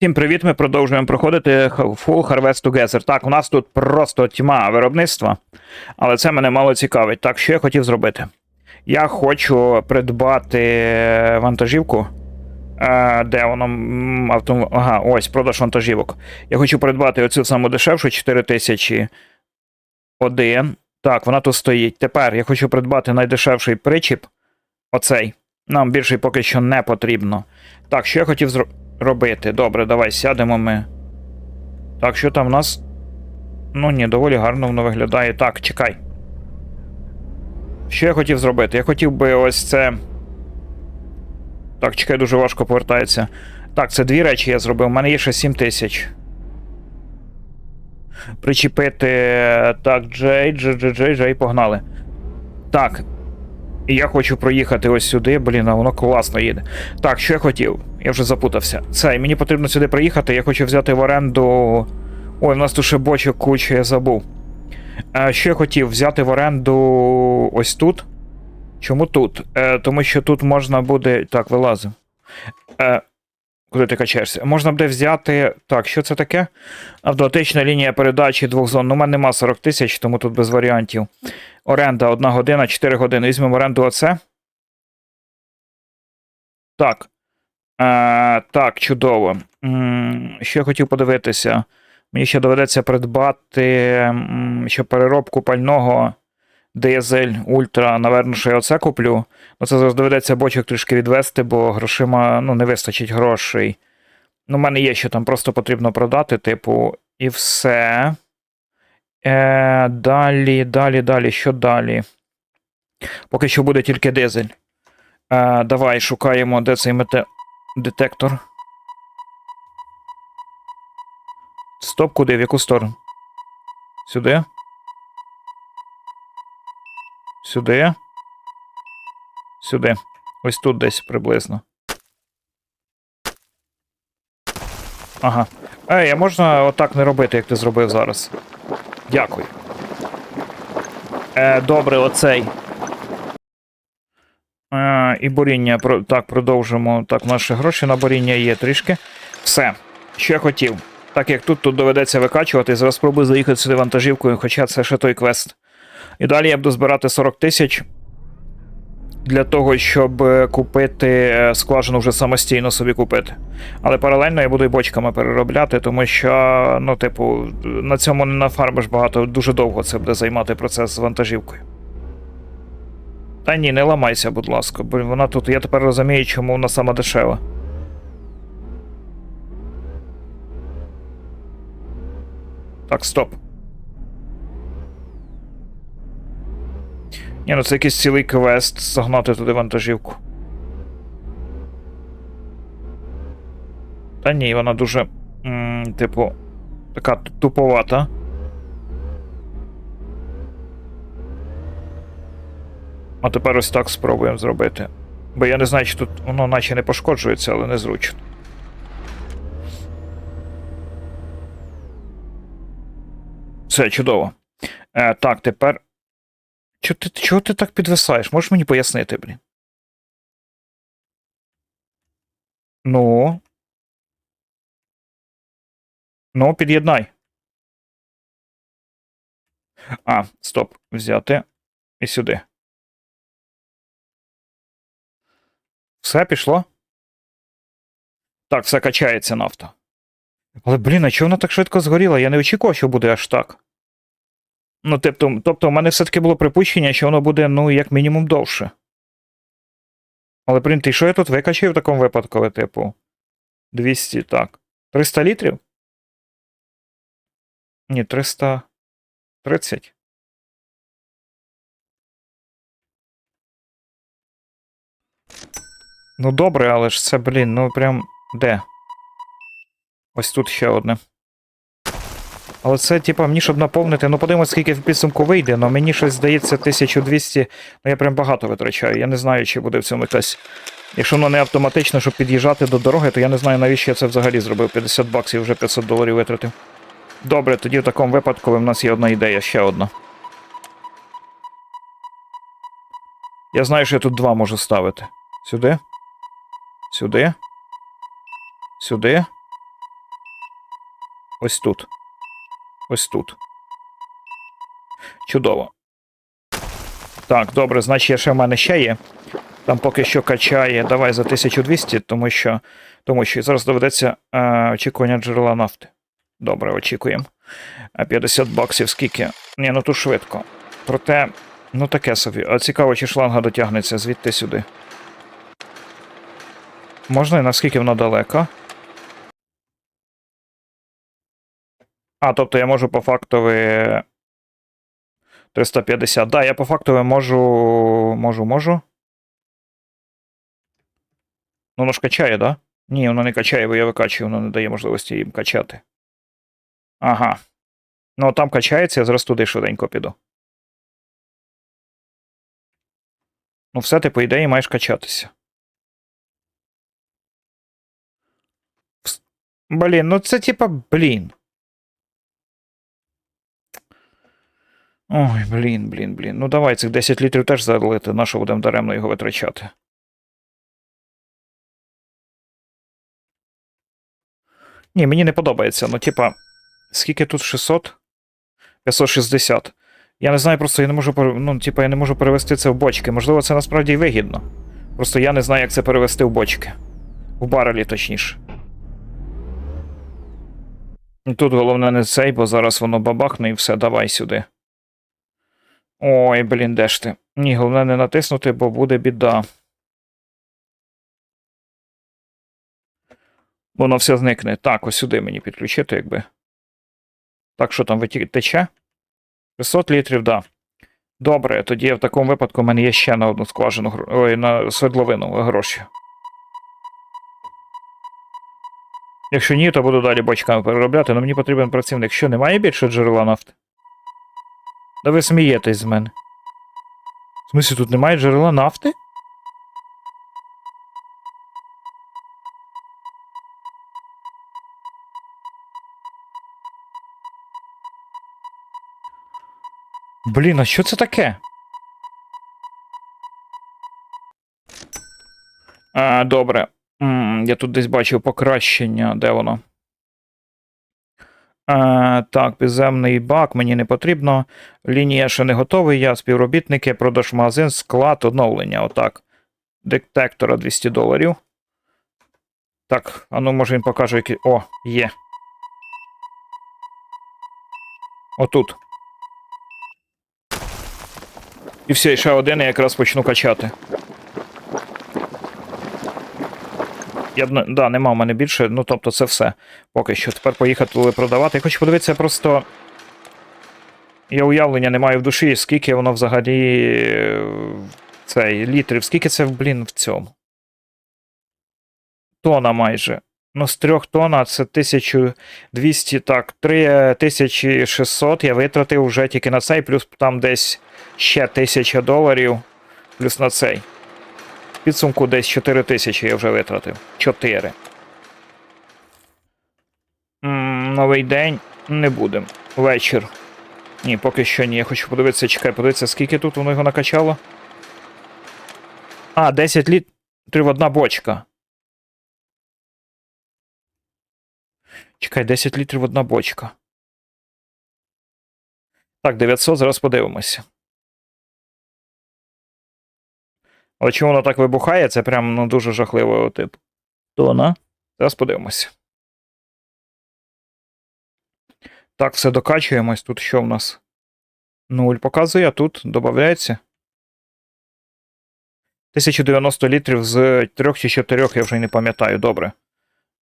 Всім привіт! Ми продовжуємо проходити Full Harvest Together. Так, у нас тут просто тьма виробництва, але це мене мало цікавить. Так, що я хотів зробити? Я хочу придбати вантажівку. Е, де воно? Авто... Ага, ось, продаж вантажівок. Я хочу придбати оцю саму дешевшу 4000 один. Так, вона тут стоїть. Тепер я хочу придбати найдешевший причіп. Оцей. Нам більший поки що не потрібно. Так, що я хотів зробити? Робити. Добре, давай сядемо ми. Так, що там в нас? Ну ні, доволі гарно воно виглядає. Так, чекай. Що я хотів зробити? Я хотів би ось це. Так, чекай, дуже важко повертається. Так, це дві речі я зробив. У мене є ще 7 тисяч. Причепити. Так, Джей, Джей, Джей, Джей, Джей, погнали. Так. І я хочу проїхати ось сюди, блін, а воно класно їде. Так, що я хотів? Я вже запутався. Це, і мені потрібно сюди приїхати, я хочу взяти в оренду. Ой, у нас тут ще бочок куча, я забув. Е, що я хотів? Взяти в оренду ось тут. Чому тут? Е, тому що тут можна буде. Так, вилазив. Е, куди ти качаєшся? Можна буде взяти. Так, що це таке? Автоматична лінія передачі двох зон. Ну, у мене нема 40 тисяч, тому тут без варіантів. Оренда 1 година, 4 години. Візьмемо оренду оце. Так. Е, так, чудово. Що я хотів подивитися? Мені ще доведеться придбати ще переробку пального дизель Ультра. Наверно, що я оце куплю. Ну, це зараз доведеться бочок трішки відвести, бо грошима ну, не вистачить грошей. Ну, в мене є, що там просто потрібно продати, типу, і все. Е, далі, далі, далі, що далі? Поки що буде тільки дизель. Е, давай шукаємо, де цей мете... детектор. Стоп, куди? В яку сторону? Сюди? Сюди? Сюди. Ось тут десь приблизно. Ага. Ей, а можна отак не робити, як ти зробив зараз? Дякую. Е, добре, оцей. Е, і боріння. Так, продовжимо. Так, наші гроші на боріння є трішки. Все. Що я хотів. Так як тут, тут доведеться викачувати, зараз спробую заїхати сюди вантажівкою, хоча це ще той квест. І далі я буду збирати 40 тисяч для того, щоб е, купити е, скважину вже самостійно собі купити. Але паралельно я буду і бочками переробляти, тому що, ну, типу, на цьому не нафармиш багато, дуже довго це буде займати процес з вантажівкою. Та ні, не ламайся, будь ласка, бо вона тут. Я тепер розумію, чому вона сама дешева. Так, стоп. Ні, ну це якийсь цілий квест загнати туди вантажівку. Та ні, вона дуже. М, типу, така туповата. А тепер ось так спробуємо зробити. Бо я не знаю, чи тут воно наче не пошкоджується, але незручно. Все, чудово. Е, так, тепер. Чого ти, чого ти так підвисаєш? Можеш мені пояснити, блін? Ну. Ну, під'єднай. А, стоп. Взяти. І сюди. Все пішло? Так, все качається нафта. Але, блін, а чого вона так швидко згоріла? Я не очікував, що буде аж так. Ну, тобто, тобто, у мене все-таки було припущення, що воно буде, ну, як мінімум, довше. Але, блін, ти що я тут викачаю в такому випадку, типу? 200, так. 300 літрів? Ні, 330. Ну добре, але ж це, блін, ну прям де? Ось тут ще одне. Але це, типа, мені щоб наповнити, ну подивимось, скільки в підсумку вийде, але мені щось здається 1200, ну я прям багато витрачаю. Я не знаю, чи буде в цьому якась. Якщо воно не автоматично, щоб під'їжджати до дороги, то я не знаю, навіщо я це взагалі зробив. 50 баксів вже 500 доларів витратив. Добре, тоді в такому випадку в нас є одна ідея, ще одна. Я знаю, що я тут два можу ставити. Сюди. Сюди. Сюди. Ось тут. Ось тут. Чудово. Так, добре, значить, ще в мене ще є. Там поки що качає. Давай за 1200, тому що, тому що зараз доведеться е, очікування джерела нафти. Добре, очікуємо. 50 баксів скільки? Ні, ну тут швидко. Проте, ну таке собі. А цікаво, чи шланга дотягнеться звідти сюди. Можна і наскільки вона далека? А, тобто я можу по фактові 350. Да, я по фактові можу. Можу, можу. Ну, воно ж качає, да? Ні, воно не качає, бо я викачую, воно не дає можливості їм качати. Ага. Ну, там качається, я зараз туди швиденько піду. Ну, все, ти, по ідеї, маєш качатися. Блін, ну це типа, блін. Ой, блін, блін, блін. Ну давай цих 10 літрів теж залити, на що будемо даремно його витрачати. Ні, мені не подобається. Ну, типа, скільки тут 600? 560. Я не знаю, просто я не можу ну, типа, я не можу перевести це в бочки. Можливо, це насправді і вигідно. Просто я не знаю, як це перевести в бочки. В барелі, точніше. Тут головне не цей, бо зараз воно бабахне і все, давай сюди. Ой, блін, де ж ти? Ні, головне не натиснути, бо буде біда. Воно все зникне. Так, ось сюди мені підключити, якби. Так, що там тече? 600 літрів, да. Добре, тоді в такому випадку в мене є ще на одну скважину, ой, на свердловину гроші. Якщо ні, то буду далі бочками переробляти, але мені потрібен працівник. Що, немає більше джерела нафти? Да ви смієтесь з мене. В смислі, тут немає джерела нафти? Блін, а що це таке? А, добре. м я тут десь бачив покращення. Де воно? А, так, підземний бак мені не потрібно. Лінія ще не готовий. Я співробітники, продаж магазин, склад, оновлення. Отак. Детектора 200 доларів. Так, а ну може він покаже, який. О, є. Отут. І все, ще один, я якраз почну качати. Я б, да, нема в мене більше, ну тобто це все. Поки що. Тепер поїхати продавати. Я хочу подивитися просто. Я уявлення не маю в душі, скільки воно взагалі. е, Цей літрів, скільки це, блін, в цьому. Тона майже. Ну, з трьох тонн, це 1200, так, 3600 я витратив вже тільки на цей, плюс там десь ще 1000 доларів, плюс на цей. Підсумку десь 4 тисячі я вже витратив. 4. М, Новий день не будем. Вечір. Ні, поки що ні. Я хочу подивитися, чекай, подивитися, скільки тут воно його накачало. А, 10 літрів одна бочка. Чекай, 10 літрів одна бочка. Так, 900, зараз подивимося. Але чому воно так вибухає, це прям ну, дуже жахливо, тип. Тона. Зараз подивимося. Так, все докачуємось. Тут що в нас? Нуль показує, а тут додається. 1090 літрів з 3 чи 4, я вже не пам'ятаю, добре.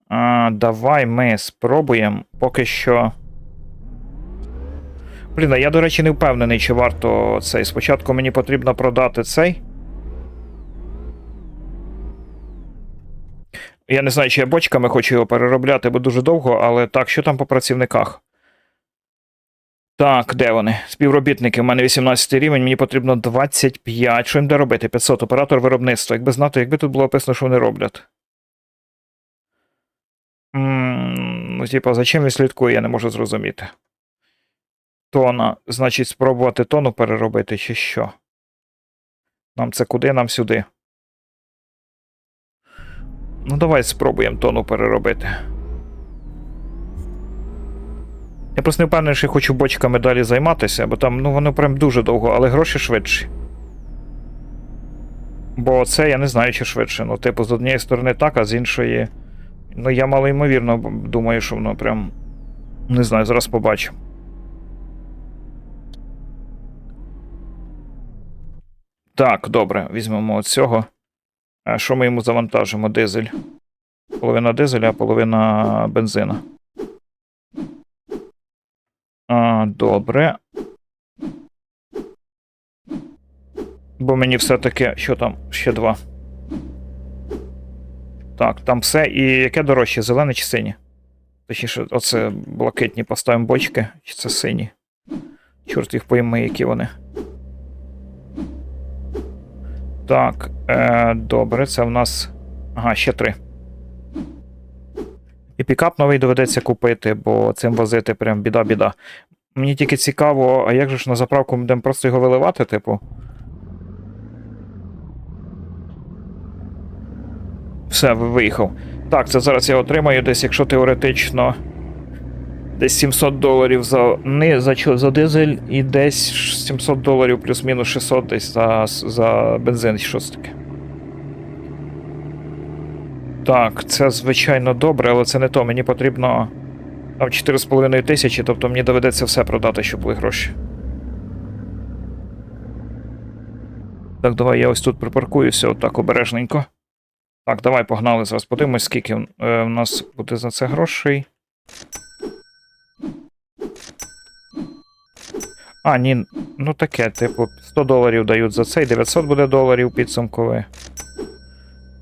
А, давай ми спробуємо поки що. Блін, а я, до речі, не впевнений, чи варто цей. Спочатку мені потрібно продати цей. Я не знаю, чи я бочками хочу його переробляти, бо дуже довго, але так, що там по працівниках? Так, де вони? Співробітники, у мене 18 рівень, мені потрібно 25. Що їм де робити? 500 оператор виробництва. Якби знати, якби тут було описано, що вони роблять. Ну, типа, за чим він слідкує, я не можу зрозуміти. Тона. Значить, спробувати тону переробити, чи що? Нам це куди, нам сюди. Ну, давай спробуємо тону переробити. Я просто не впевнений, що я хочу бочками далі займатися, бо там, ну, воно прям дуже довго, але гроші швидші. Бо це я не знаю, чи швидше. Ну, типу, з однієї сторони так, а з іншої. Ну, я мало ймовірно б- думаю, що воно прям. Не знаю, зараз побачу. Так, добре, візьмемо цього. Що ми йому завантажимо? Дизель. Половина дизеля, а половина бензина. А, добре. Бо мені все-таки. Що там? Ще два. Так, там все. І яке дорожче, зелене чи синє? Точніше, оце блакитні поставимо бочки, чи це сині? Чорт їх пойми, які вони. Так, е, добре, це в нас. Ага, ще три. І пікап новий доведеться купити, бо цим возити прям біда-біда. Мені тільки цікаво, а як же ж на заправку ми будемо просто його виливати, типу? Все, виїхав. Так, це зараз я отримаю десь, якщо теоретично. Десь 700 доларів за, не, за, за дизель і десь 700 доларів плюс-мінус 600 десь за, за бензин, щось таке. Так, це звичайно добре, але це не то. Мені потрібно там 4,5 тисячі, тобто мені доведеться все продати, щоб були гроші. Так, давай я ось тут припаркуюся, отак обережненько. Так, давай погнали. Зараз подивимось, скільки е, в нас буде за це грошей. А, ні, ну таке, типу, 100 доларів дають за цей, 900 буде доларів підсумкове.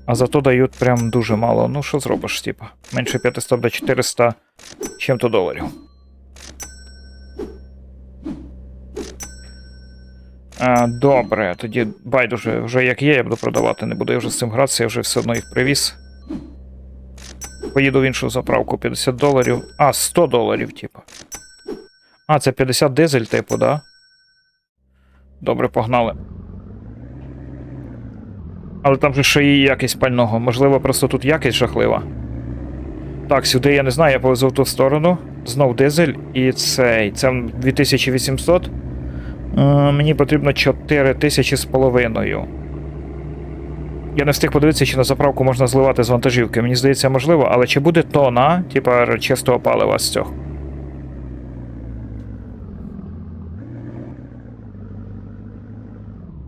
А зато дають прям дуже мало. Ну, що зробиш, типу? Менше 500 до 400 чим-то доларів. А, добре, тоді байдуже, вже як є, я буду продавати, не буду я вже з цим гратися, я вже все одно їх привіз. Поїду в іншу заправку 50 доларів. А, 100 доларів, типу. А, це 50 дизель, типу, да? Добре, погнали. Але там же ще і якість пального. Можливо, просто тут якість жахлива. Так, сюди я не знаю, я повезу в ту сторону. Знов дизель і цей. Це 2800. Е, мені потрібно 4000 з половиною. Я не встиг подивитися, чи на заправку можна зливати з вантажівки. Мені здається, можливо, але чи буде тона, типа чистого палива з цього?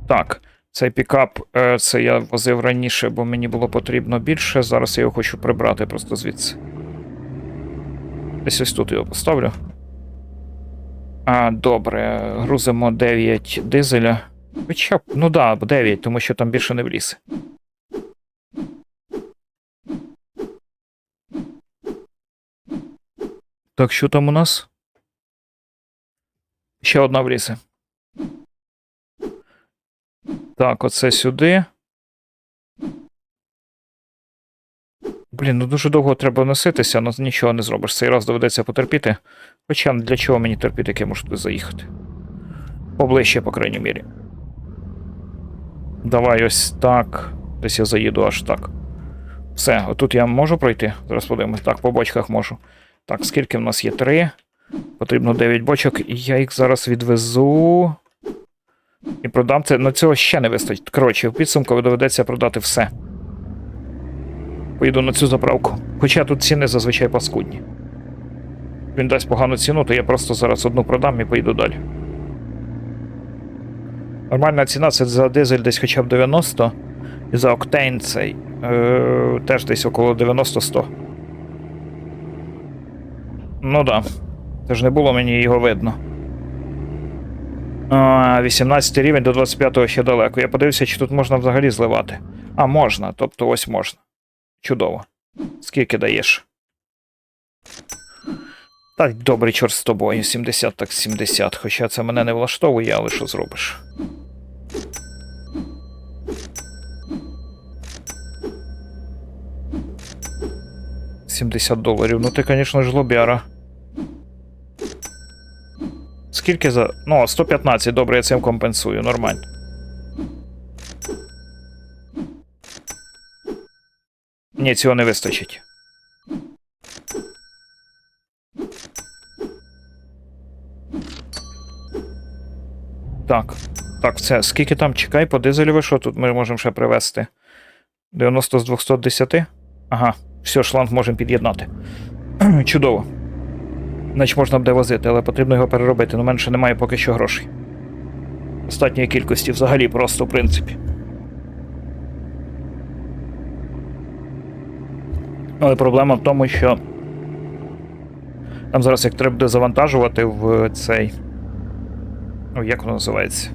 Так, цей пікап, е, це я возив раніше, бо мені було потрібно більше. Зараз я його хочу прибрати просто звідси. Десь ось тут його поставлю. А, добре, грузимо 9 дизеля. Хоча ну да, 9, тому що там більше не вліз. Так, що там у нас? Ще одна влізе. Так, оце сюди. Блін, ну дуже довго треба носитися, але нічого не зробиш. Цей раз доведеться потерпіти. Хоча для чого мені терпіти, як я можу туди заїхати? Поближче, по крайній мірі. Давай ось так. Десь я заїду аж так. Все, отут я можу пройти. Зараз подивимось. Так, по бочках можу. Так, скільки в нас є? Три. Потрібно 9 бочок, і я їх зараз відвезу. І продам це. На цього ще не вистачить. Коротше, в підсумку доведеться продати все. Поїду на цю заправку. Хоча тут ціни зазвичай паскудні. Він дасть погану ціну, то я просто зараз одну продам і поїду далі. Нормальна ціна це за дизель десь хоча б 90. І за октейн цей е, теж десь около 90-100. Ну да. Це ж не було мені його видно. А, 18 рівень до 25 ще далеко. Я подивився, чи тут можна взагалі зливати. А, можна, тобто ось можна. Чудово. Скільки даєш? Так, добрий чорт з тобою. 70 так 70. Хоча це мене не влаштовує, але що зробиш? Сімдесят доларів. Ну ти, звісно, жлобяра. Скільки за. Ну, 115, добре, я цим компенсую, нормально. Ні, цього не вистачить. Так. Так, це. Скільки там чекай по дизелю що тут ми можемо ще привезти? 90 з 210? Ага, все, шланг можемо під'єднати. Чудово. Значить можна буде возити, але потрібно його переробити. Ну, менше немає поки що грошей. Достатньої кількості взагалі просто, в принципі. Але проблема в тому, що. Там зараз як треба буде завантажувати в цей. Ну, як воно називається?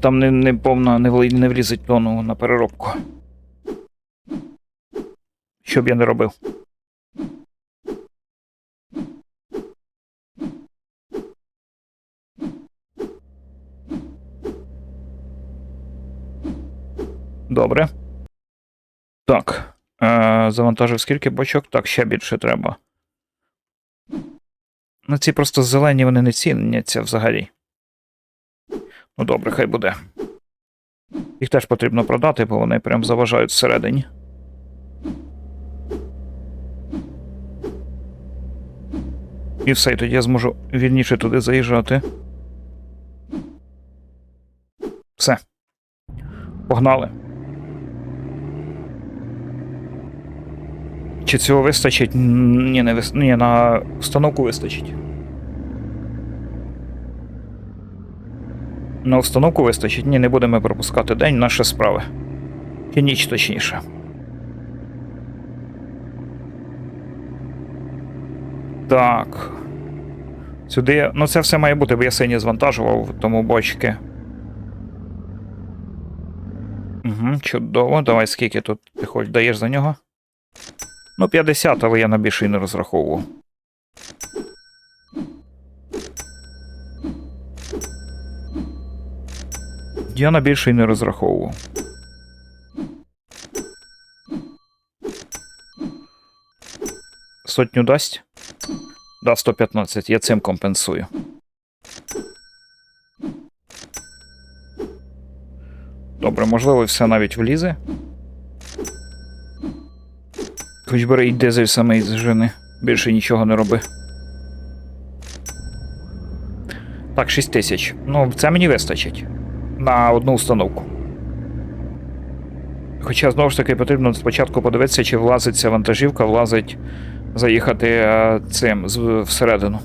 Там не, не повна, не, вли- не влізить тону на переробку. Що б я не робив. Добре. Так. Е, завантажив скільки бочок? Так, ще більше треба. Ну, ці просто зелені вони не ціняться взагалі. Ну добре, хай буде. Їх теж потрібно продати, бо вони прям заважають всередині. І все, і тоді я зможу вільніше туди заїжджати. Все. Погнали. Чи цього вистачить? Ні, не вис... Ні, на установку вистачить. На установку вистачить? Ні, не будемо пропускати день, наші справи. І ніч точніше. Так. Сюди. Ну, це все має бути, бо я сині звантажував, тому бочки. Угу, чудово. Давай скільки тут ти хоч даєш за нього? Ну, 50, але я на більше й не розраховував. Я на більше й не розраховував. Сотню дасть? Да, 115. Я цим компенсую. Добре, можливо, все навіть влізе. Хоч бери й дизель самий з жени. Більше нічого не роби. Так, 6 тисяч. Ну, це мені вистачить. На одну установку. Хоча, знову ж таки, потрібно спочатку подивитися, чи влазить ця вантажівка, влазить заїхати е, цим всередину.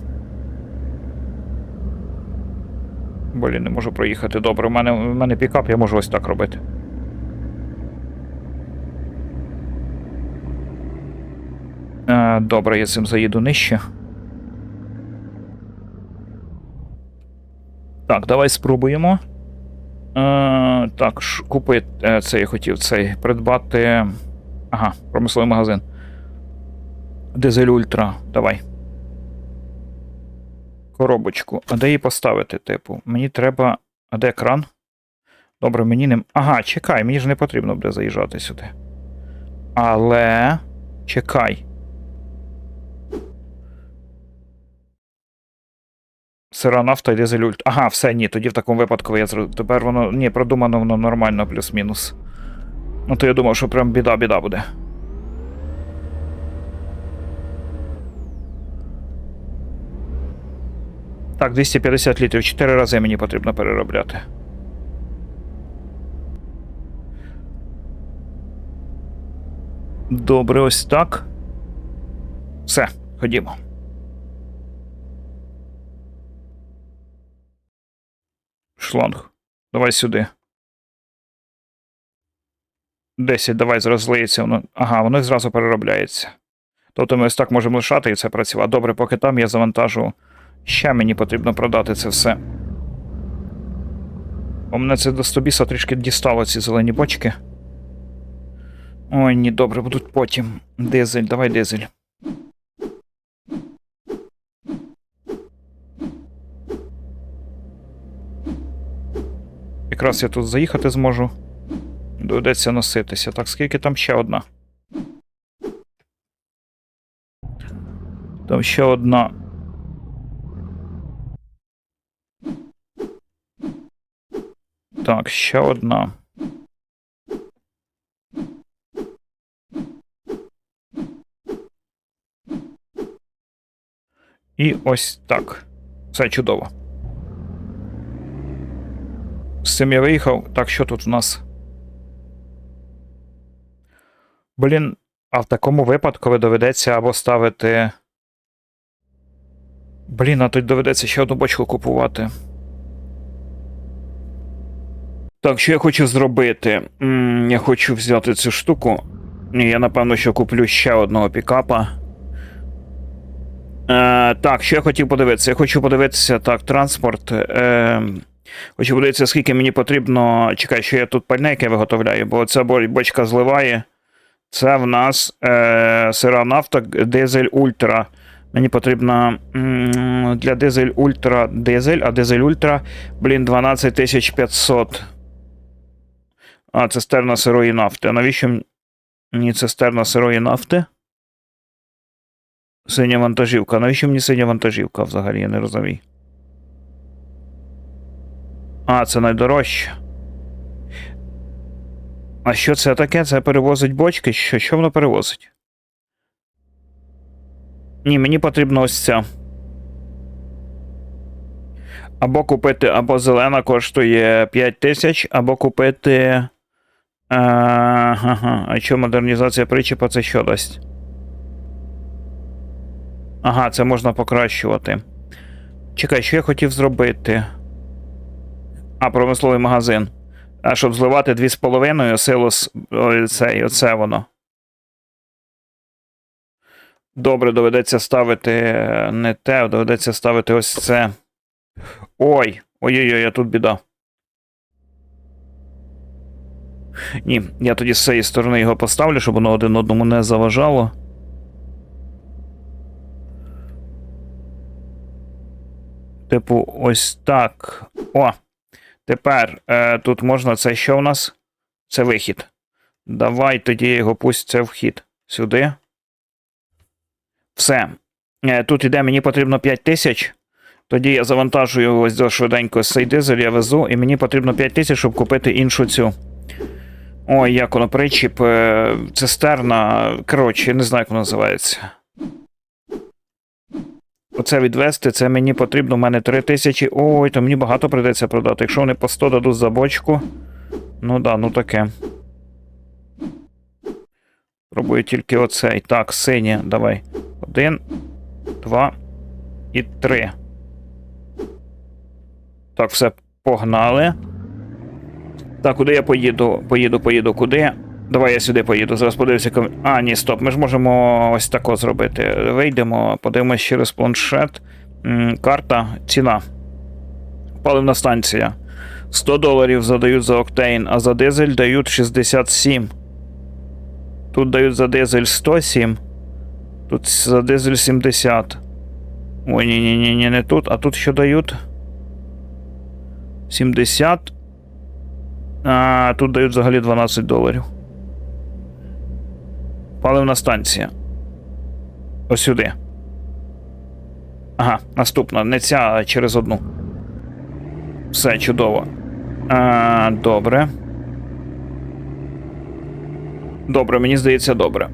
Блін, не можу проїхати. Добре, у мене, у мене пікап, я можу ось так робити. Добре, я цим заїду нижче. Так, давай спробуємо. Е, так, ш- купи е, це я хотів цей придбати. Ага, промисловий магазин. Дизель Ультра. Давай. Коробочку. А де її поставити, типу? Мені треба. А де екран? Добре, мені не. Ага, чекай, мені ж не потрібно буде заїжджати сюди. Але. Чекай. Сира нафта і дизель. Ага, все, ні, тоді в такому випадку я зрозумів. Тепер воно. Ні, продумано воно нормально, плюс-мінус. Ну то я думав, що прям біда-біда буде. Так, 250 літрів. 4 рази мені потрібно переробляти. Добре, ось так. Все, ходімо. Шланг. Давай сюди. 10, давай зараз злиється воно. Ага, воно зразу переробляється. Тобто ми ось так можемо лишати і це працювати. Добре, поки там я завантажу. Ще мені потрібно продати це все. Бо мене це до стобіса трішки дістало ці зелені бочки. Ой, ні, добре, будуть потім. Дизель, давай дизель. Якраз я тут заїхати зможу. Доведеться носитися. Так, скільки там ще одна? Там ще одна. Так, ще одна. І ось так. Все чудово. З цим я виїхав. Так, що тут в нас? Блін, а в такому випадку доведеться або ставити. Блін, а тут доведеться ще одну бочку купувати. Так, що я хочу зробити? я хочу взяти цю штуку. Я напевно, що куплю ще одного пікапа. Е, так, що я хотів подивитися? Я хочу подивитися так, транспорт. Е, подивитися, скільки мені потрібно. Чекай, що я тут пальне, яке виготовляю, бо ця бочка зливає. Це в нас е, сира нафта, дизель ультра. Мені потрібно для дизель ультра дизель, а дизель ультра, блін, 12500. А, цистерна сирої нафти. А навіщо мені цистерна сирої нафти? Синя вантажівка. Навіщо мені синя вантажівка взагалі, я не розумію. А, це найдорожче. А що це таке? Це перевозить бочки? Що, що воно перевозить? Ні, мені потрібно ось ця. Або купити, або зелена коштує 5 тисяч, або купити. Е, Ага, а що модернізація причепа це що дасть? Ага, це можна покращувати. Чекай, що я хотів зробити? А, промисловий магазин. А щоб зливати 2,5 силу с- ой, цей, оце воно. Добре, доведеться ставити е, не те, доведеться ставити ось це. Ой, ой-ой-ой, а тут біда. Ні, я тоді з цієї сторони його поставлю, щоб воно один одному не заважало. Типу, ось так. О! Тепер е, тут можна це що у нас? Це вихід. Давай тоді його пусть це вхід. Сюди. Все. Е, тут іде, мені потрібно 5 тисяч. Тоді я завантажую ось до швиденько цей дизель, я везу, і мені потрібно 5 тисяч, щоб купити іншу цю. Ой, як воно причіп, е, цистерна. Коротше, я не знаю, як воно називається. Оце відвести, це мені потрібно, у мене 3 тисячі. Ой, то мені багато прийдеться продати. Якщо вони по 100 дадуть за бочку. Ну да, ну таке. Пробую тільки оцей. Так, синє, давай. Один, два і три. Так, все, погнали. Так, куди я поїду? Поїду, поїду, куди? Давай я сюди поїду. Зараз подивлюся. ком- А, ні, стоп. Ми ж можемо ось тако зробити. Вийдемо, подивимось через планшет. Карта, ціна. Паливна станція. 100 доларів задають за октейн, а за дизель дають 67. Тут дають за дизель 107. Тут за дизель 70. Ой, ні, ні, ні, ні, не тут. А тут що дають? 70. А, тут дають взагалі 12 доларів. Паливна станція. Ось сюди. Ага, наступна. Не ця, а через одну. Все чудово. А, добре. Добре, мені здається, добре.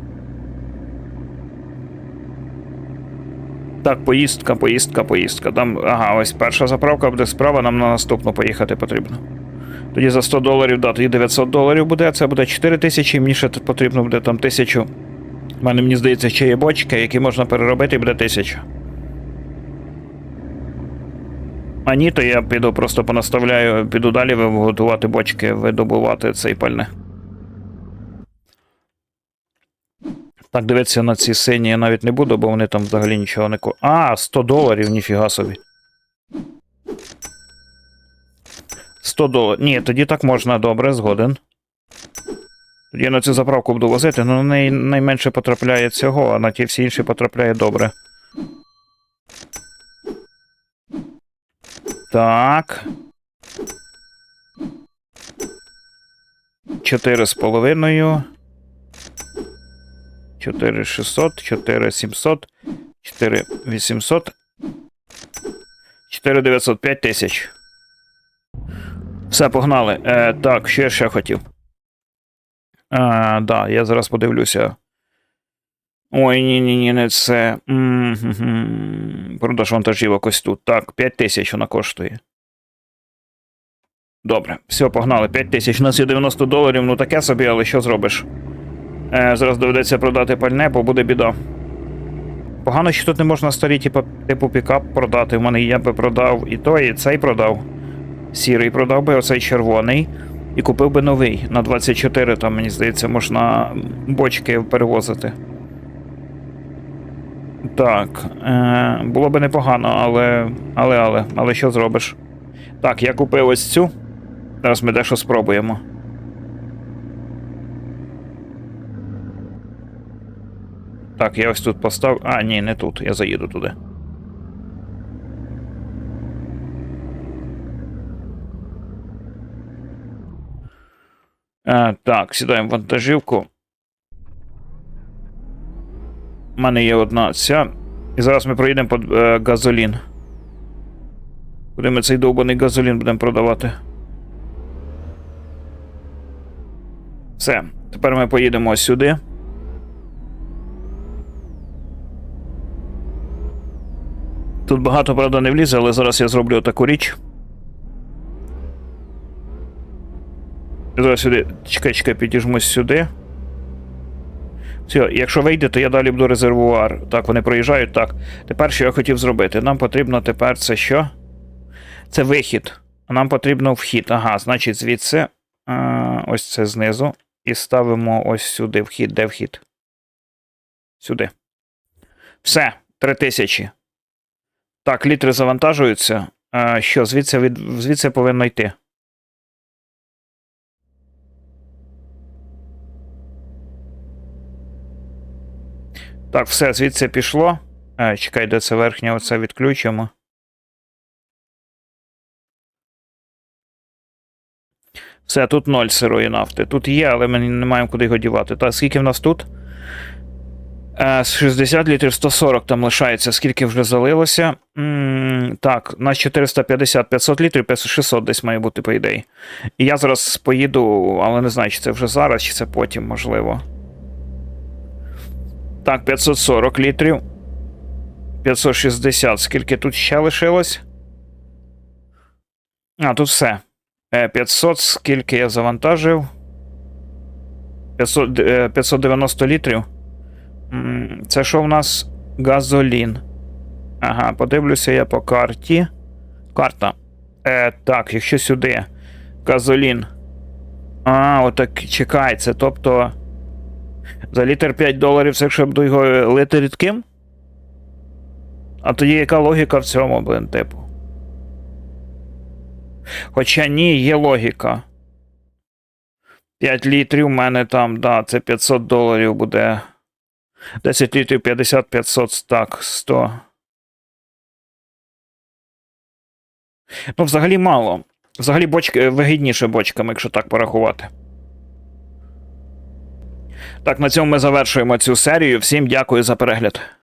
Так, поїздка, поїздка, поїздка. Там, ага, ось перша заправка буде справа, нам на наступну поїхати потрібно. Тоді за 100 доларів, да, тоді 900 доларів буде, це буде 4 тисячі, мені ще потрібно буде там тисячу. У мене, мені здається, ще є бочки, які можна переробити, і буде тисяча. А ні, то я піду просто понаставляю, піду далі готувати бочки, видобувати цей пальне. Так, дивитися на ці сині я навіть не буду, бо вони там взагалі нічого не ко. А, 100 доларів, ніфіга собі. 100 доларів. Ні, тоді так можна, добре, згоден. Тоді я на цю заправку буду возити, але на неї найменше потрапляє цього, а на ті всі інші потрапляє добре. Так. Чотири з половиною. 4600, 4700, 4800, 4900, 5 тисяч. Все, погнали. Е, так, що я ще хотів? А, да, я зараз подивлюся. Ой, ні, ні, ні, не це. Продаж вантажівок ось тут. Так, 5 тисяч вона коштує. Добре, все, погнали. 5 тисяч. У нас є 90 доларів, ну таке собі, але що зробиш? Е, зараз доведеться продати пальне, бо буде біда. Погано, що тут не можна старі, типу, типу пікап продати. У мене я би продав і той, і цей продав. Сірий продав би, оцей червоний. І купив би новий. На 24, там, мені здається, можна бочки перевозити. Так. Е, було би непогано, але. Але, але, але що зробиш? Так, я купив ось цю. Зараз ми дещо спробуємо. Так, я ось тут постав. А, ні, не тут. Я заїду туди. Е, так, сідаємо в вантажівку. У мене є одна ця. І зараз ми проїдемо під е, газолін. Куди ми цей довбаний газолін будемо продавати? Все. Тепер ми поїдемо сюди. Тут багато, правда, не влізе, але зараз я зроблю таку річ. Зараз сюди. Чекай, чекай, підіжмусь сюди. Все, якщо вийде, то я далі буду резервуар. Так, вони проїжджають. Так. Тепер що я хотів зробити? Нам потрібно тепер це що? Це вихід. А нам потрібно вхід. Ага, значить, звідси. А, ось це знизу. І ставимо ось сюди вхід. Де вхід? Сюди. Все, 3000. Так, літри завантажуються. А, що, звідси, від... звідси повинно йти. Так, все, звідси пішло. А, чекай, де це верхнє, оце відключимо. Все, тут ноль сирої нафти. Тут є, але ми не маємо куди його дівати. Та скільки в нас тут? Е, з 60 літрів 140 там лишається, скільки вже залилося. м так, у нас 450, 500 літрів, 600 десь має бути, по ідеї. І я зараз поїду, але не знаю, чи це вже зараз, чи це потім, можливо. Так, 540 літрів. 560. Скільки тут ще лишилось? А, тут все. Е, 500, скільки я завантажив? 500, е, 590 літрів. Це що в нас? Газолін. Ага, подивлюся я по карті. Карта. Е, Так, якщо сюди. Газолін. А, отак це тобто. За літр 5 доларів, це буду його лити рідким? А тоді яка логіка в цьому, блин, типу? Хоча ні, є логіка. 5 літрів у мене там, да, це 500 доларів буде. 10 літрів 50, 500, так, 100. Ну, взагалі мало. Взагалі бочки вигідніше бочками, якщо так порахувати. Так, на цьому ми завершуємо цю серію. Всім дякую за перегляд.